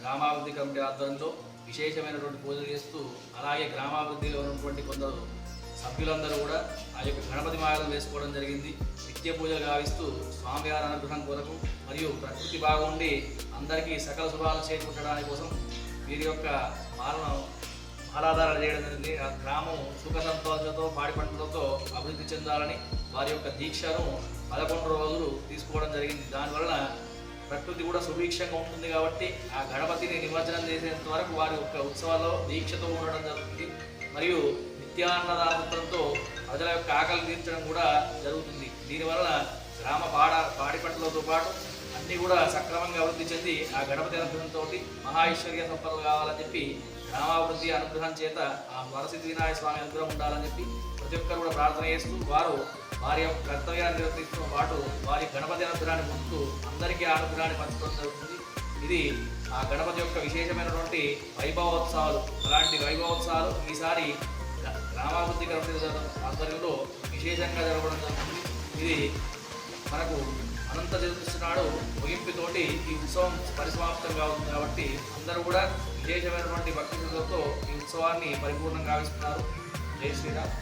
గ్రామాభివృద్ధి కమిటీ ఆధ్వర్యంలో విశేషమైనటువంటి పూజలు చేస్తూ అలాగే గ్రామాభివృద్ధిలో ఉన్నటువంటి కొందరు సభ్యులందరూ కూడా ఆ యొక్క గణపతి మాలను వేసుకోవడం జరిగింది. నిత్య పూజలు గావిస్తూ స్వామివారి అనుగ్రహం కొరకు మరియు ప్రకృతి బాగుండి అందరికీ సకల శుభాలను చేకూర్చడానికి కోసం వీరి యొక్క మాలను మాలాధారణ చేయడం జరిగింది. ఆ గ్రామం సుఖ సంతోషాలతో పాడి పంటలతో అభివృద్ధి చెందాలని వారి యొక్క దీక్షను పదకొండు రోజులు తీసుకోవడం జరిగింది. దానివలన ప్రకృతి కూడా సుభిక్షంగా ఉంటుంది కాబట్టి ఆ గణపతిని నిమజ్జనం చేసేంత వరకు వారి యొక్క ఉత్సవాల్లో దీక్షతో ఉండడం జరుగుతుంది. మరియు నిత్యాన్నదానంతో ప్రజల యొక్క ఆకలి తీర్చడం కూడా జరుగుతుంది. దీనివల్ల గ్రామ పాడ పాడిపట్లతో పాటు అన్నీ కూడా సక్రమంగా అభివృద్ధి చెంది ఆ గణపతి అనుగ్రహంతో మహా ఐశ్వర్య సంపదలు కావాలని చెప్పి గ్రామాభివృద్ధి అనుగ్రహం చేత ఆ వరసిద్ధి వినాయక స్వామి అనుగ్రహం ఉండాలని చెప్పి ప్రతి ఒక్కరు కూడా ప్రార్థన చేస్తూ వారు వారి యొక్క కర్తవ్యాన్ని నిర్వర్తించడం పాటు వారి గణపతి అనుగ్రహాన్ని పొందుతూ అందరికీ ఆ అనుగ్రహాన్ని పంచడం జరుగుతుంది. ఇది ఆ గణపతి యొక్క విశేషమైనటువంటి వైభవోత్సవాలు. అలాంటి వైభవోత్సవాలు ఈసారి గ్రామాభివృద్ధి కమిటీ ఆధ్వర్యంలో విశేషంగా జరగడం జరుగుతుంది. ఇది మనకు అనంత చతుర్దశి నాడు ముగింపుతోటి ఈ ఉత్సవం పరిసమాప్తం ఉంది కాబట్టి అందరూ కూడా విశేషమైనటువంటి భక్తి ఈ ఉత్సవాన్ని పరిపూర్ణంగా ఆవిస్తున్నారు జై శ్రీరామ్.